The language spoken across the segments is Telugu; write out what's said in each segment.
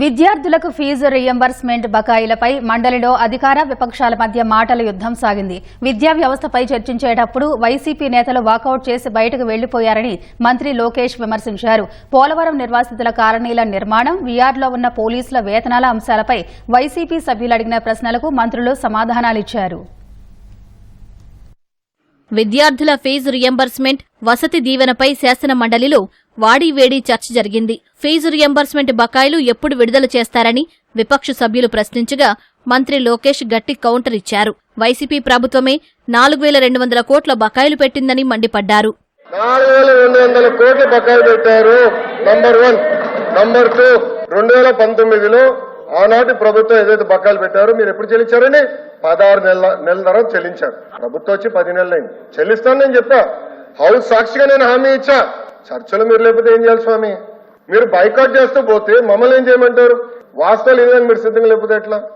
విద్యార్థులకు ఫీజు రియంబర్స్మెంట్ బకాయిలపై మండలిలో అధికార విపక్షాల మధ్య మాటల యుద్దం సాగింది. విద్యా వ్యవస్థపై చర్చించేటప్పుడు వైసీపీ నేతలు వాకౌట్ చేసి బయటకు వెళ్ళిపోయారని మంత్రి లోకేష్ విమర్శించారు. పోలవరం నిర్వాసితుల కాలనీల నిర్మాణం వీఆర్లో ఉన్న పోలీసుల వేతనాల అంశాలపై వైసీపీ సభ్యులు అడిగిన ప్రశ్నలకు మంత్రులు సమాధానాలిచ్చారు. విద్యార్థుల ఫీజు రియంబర్స్మెంట్ వసతి దీవెనపై శాసన మండలిలో వాడీవేడి చర్చ జరిగింది. ఫీజు రియంబర్స్మెంట్ బకాయిలు ఎప్పుడు విడుదల చేస్తారని విపక్ష సభ్యులు ప్రశ్నించగా మంత్రి లోకేష్ గట్టి కౌంటర్ ఇచ్చారు. వైసీపీ ప్రభుత్వమే నాలుగు వేల రెండు వందల కోట్ల బకాయిలు పెట్టిందని మండిపడ్డారు. నాలుగు వేల రెండు వందల కోట్లు పెట్టారు నంబర్ వన్. నంబర్ టూ రెండు వేల పంతొమ్మిదిలో ఆనాటి ప్రభుత్వం ఏదైతే బకాయిలు పెట్టారో మీరు ఎప్పుడు చెల్లించారని? పదహారు నెలల నెల చెల్లించారు. ప్రభుత్వం వచ్చి పది నెలలైంది చెల్లిస్తాను నేను చెప్పా. హౌస్ సాక్షిగా నేను హామీ ఇచ్చా. చర్చలు మీరు లేకపోతే ఏం చేయాలి స్వామి? మీరు బైకాట్ చేస్తూ పోతే మమ్మల్ని ఏం చేయమంటారు? వాస్తవాలు ఇవ్వడానికి మీరు సిద్ధంగా లేకపోతే ఎట్లా?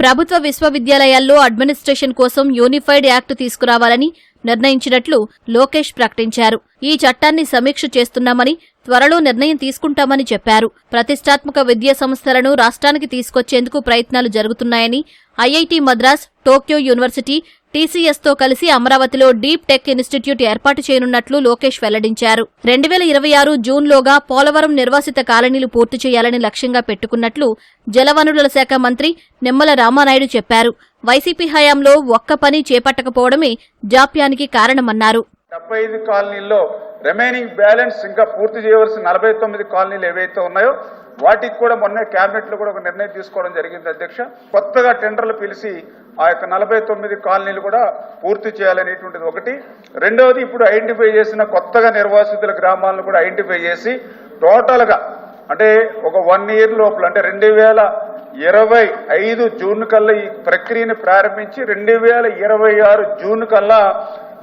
ప్రభుత్వ విశ్వవిద్యాలయాల్లో అడ్మినిస్ట్రేషన్ కోసం యూనిఫైడ్ యాక్ట్ తీసుకురావాలని నిర్ణయించినట్లు లోకేష్ ప్రకటించారు. ఈ చట్టాన్ని సమీక్ష చేస్తున్నామని త్వరలో నిర్ణయం తీసుకుంటామని చెప్పారు. ప్రతిష్టాత్మక విద్యా సంస్థలను రాష్ట్రానికి తీసుకొచ్చేందుకు ప్రయత్నాలు జరుగుతున్నాయని ఐఐటి మద్రాస్ టోక్యో యూనివర్సిటీ టీసీఎస్తో కలిసి అమరావతిలో డీప్ టెక్ ఇన్స్టిట్యూట్ ఏర్పాటు చేయనున్నట్లు లోకేష్ వెల్లడించారు. రెండు వేల ఇరవై ఆరు జూన్లోగా పోలవరం నిర్వాసిత కాలనీలు పూర్తి చేయాలని లక్ష్యంగా పెట్టుకున్నట్లు జలవనరుల శాఖ మంత్రి నిమ్మల రామానాయుడు చెప్పారు. వైసీపీ హయాంలో ఒక్క పని చేపట్టకపోవడమే జాప్యానికి కారణమన్నారు. డెబ్బై ఐదు కాలనీల్లో రిమైనింగ్ బ్యాలెన్స్ ఇంకా పూర్తి చేయవలసిన నలభై తొమ్మిది కాలనీలు ఏవైతే ఉన్నాయో వాటికి కూడా మొన్న కేబినెట్లో కూడా ఒక నిర్ణయం తీసుకోవడం జరిగింది అధ్యక్ష. కొత్తగా టెండర్లు పిలిచి ఆ యొక్క నలభై తొమ్మిది కాలనీలు కూడా పూర్తి చేయాలనేటువంటిది ఒకటి. రెండవది ఇప్పుడు ఐడెంటిఫై చేసిన కొత్తగా నిర్వాసితుల గ్రామాలను కూడా ఐడెంటిఫై చేసి టోటల్గా అంటే ఒక వన్ ఇయర్ లోపల అంటే రెండు వేల ఇరవై ఐదు జూన్ కల్లా ఈ ప్రక్రియను ప్రారంభించి రెండు వేల ఇరవై ఆరు జూన్ కల్లా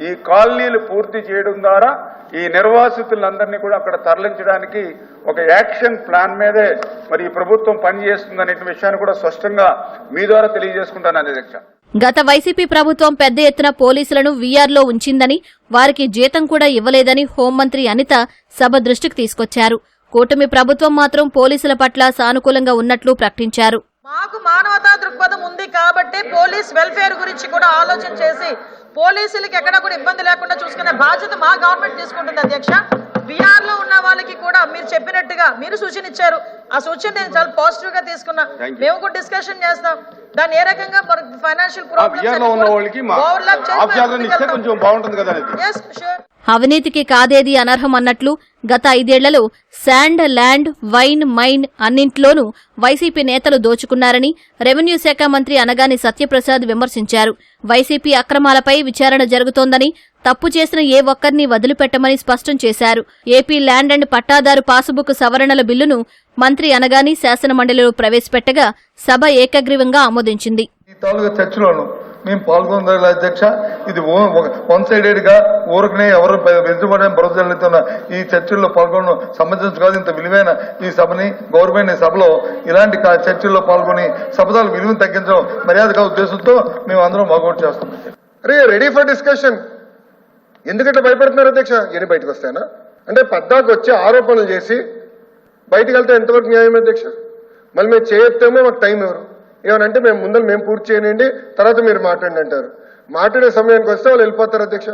ఈ కాలనీలు పూర్తి చేయడం ద్వారా ఈ నిర్వాసితులందరినీ కూడా అక్కడ తరలించడానికి ఒక యాక్షన్ ప్లాన్ మీదే మరి ఈ ప్రభుత్వం పనిచేస్తుందనే విషయాన్ని కూడా స్పష్టంగా మీ ద్వారా తెలియజేసుకుంటాను అధ్యక్ష గత వైసీపీ ప్రభుత్వం పెద్ద ఎత్తున పోలీసులను వీఆర్లో ఉంచిందని వారికి జీతం కూడా ఇవ్వలేదని హోంమంత్రి అనిత సభ దృష్టికి తీసుకొచ్చారు. కూటమి ప్రభుత్వం మాత్రం పోలీసుల పట్ల సానుకూలంగా ఉన్నట్లు ప్రకటించారు. మాకు మానవతా దృక్పథం ఉంది కాబట్టి పోలీస్ వెల్ఫేర్ గురించి కూడా ఆలోచన చేసి పోలీసులకి ఎక్కడ కూడా ఇబ్బంది లేకుండా చూసుకునే బాధ్యత మా గవర్నమెంట్ తీసుకుంటుంది అధ్యక్ష. బీఆర్లో ఉన్న వాళ్ళకి కూడా మీరు చెప్పినట్టుగా మీరు సూచన ఇచ్చారు. ఆ సూచన నేను చాలా పాజిటివ్గా తీసుకున్నా. మేము కూడా డిస్కషన్ చేస్తాం. దాన్ని ఏ రకంగా ఫైనాన్షియల్ బిఆర్ అవినీతికి కాదేది అనర్హం అన్నట్లు గత ఐదేళ్ళలో శాండ్ ల్యాండ్ వైన్ మైన్ అన్నింట్లోనూ వైసీపీ నేతలు దోచుకున్నారని రెవెన్యూ శాఖ మంత్రి అనగాని సత్యప్రసాద్ విమర్శించారు. వైసీపీ అక్రమాలపై విచారణ జరుగుతోందని తప్పు చేసిన ఏ ఒక్కరిని వదిలిపెట్టమని స్పష్టం చేశారు. ఏపీ ల్యాండ్ అండ్ పట్టాదారు పాసుబుక్ సవరణల బిల్లును మంత్రి అనగాని శాసనమండలిలో ప్రవేశపెట్టగా సభ ఏకగ్రీవంగా ఆమోదించింది. మేము పాల్గొందాలి అధ్యక్ష. ఇది వన్ సైడెడ్గా ఊరకనే ఎవరు వెళ్తుబడని జరుగుతున్న ఈ చర్చల్లో పాల్గొనడం సంబంధించి కాదు ఇంత విలువైన ఈ సభని గౌరవమైన సభలో ఇలాంటి కా- చర్చల్లో పాల్గొని సభదాల విలువను తగ్గించడం మర్యాదగా ఉద్దేశంతో మేము అందరం వాకౌట్ చేస్తాం. అరే రెడీ ఫర్ డిస్కషన్ ఎందుకంటే భయపడుతున్నారు అధ్యక్ష? ఎన్ని బయటకు వస్తాయనా? అంటే పద్దాకు వచ్చి ఆరోపణలు చేసి బయటికి వెళ్తే ఎంతవరకు న్యాయం అధ్యక్ష? మళ్ళీ మేము చేయొత్తేమో మాకు టైం ఎవరు? ఏమనంటే మేము ముందర మేము పూర్తి చేయనండి తర్వాత మీరు మాట్లాడండి అంటారు. మాట్లాడే సమయానికి వస్తే వాళ్ళు వెళ్ళిపోతారు అధ్యక్ష.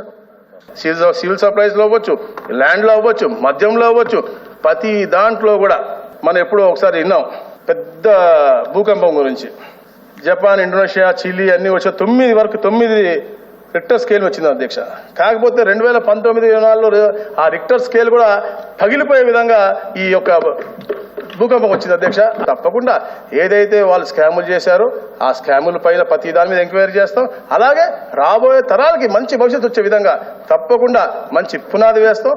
సివిల్ సివిల్ సప్లైస్లో అవ్వచ్చు ల్యాండ్లో అవ్వచ్చు మద్యంలో అవ్వచ్చు ప్రతి దాంట్లో కూడా మనం ఎప్పుడో ఒకసారి విన్నాం. పెద్ద భూకంపం గురించి. జపాన్ ఇండోనేషియా చిలీ అన్ని వచ్చి తొమ్మిది వరకు తొమ్మిది రిక్టర్ స్కేల్ వచ్చింది అధ్యక్ష. కాకపోతే రెండు వేల పంతొమ్మిది నాలుగులో ఆ రిక్టర్ స్కేల్ కూడా పగిలిపోయే విధంగా ఈ యొక్క భూకంపం వచ్చింది అధ్యక్ష. తప్పకుండా ఏదైతే వాళ్ళు స్కాములు చేశారో ఆ స్కాముల పైన ప్రతి దాని మీద ఎంక్వైరీ చేస్తాం. అలాగే రాబోయే తరాలకి మంచి భవిష్యత్తు వచ్చే విధంగా తప్పకుండా మంచి పునాది వేస్తాం.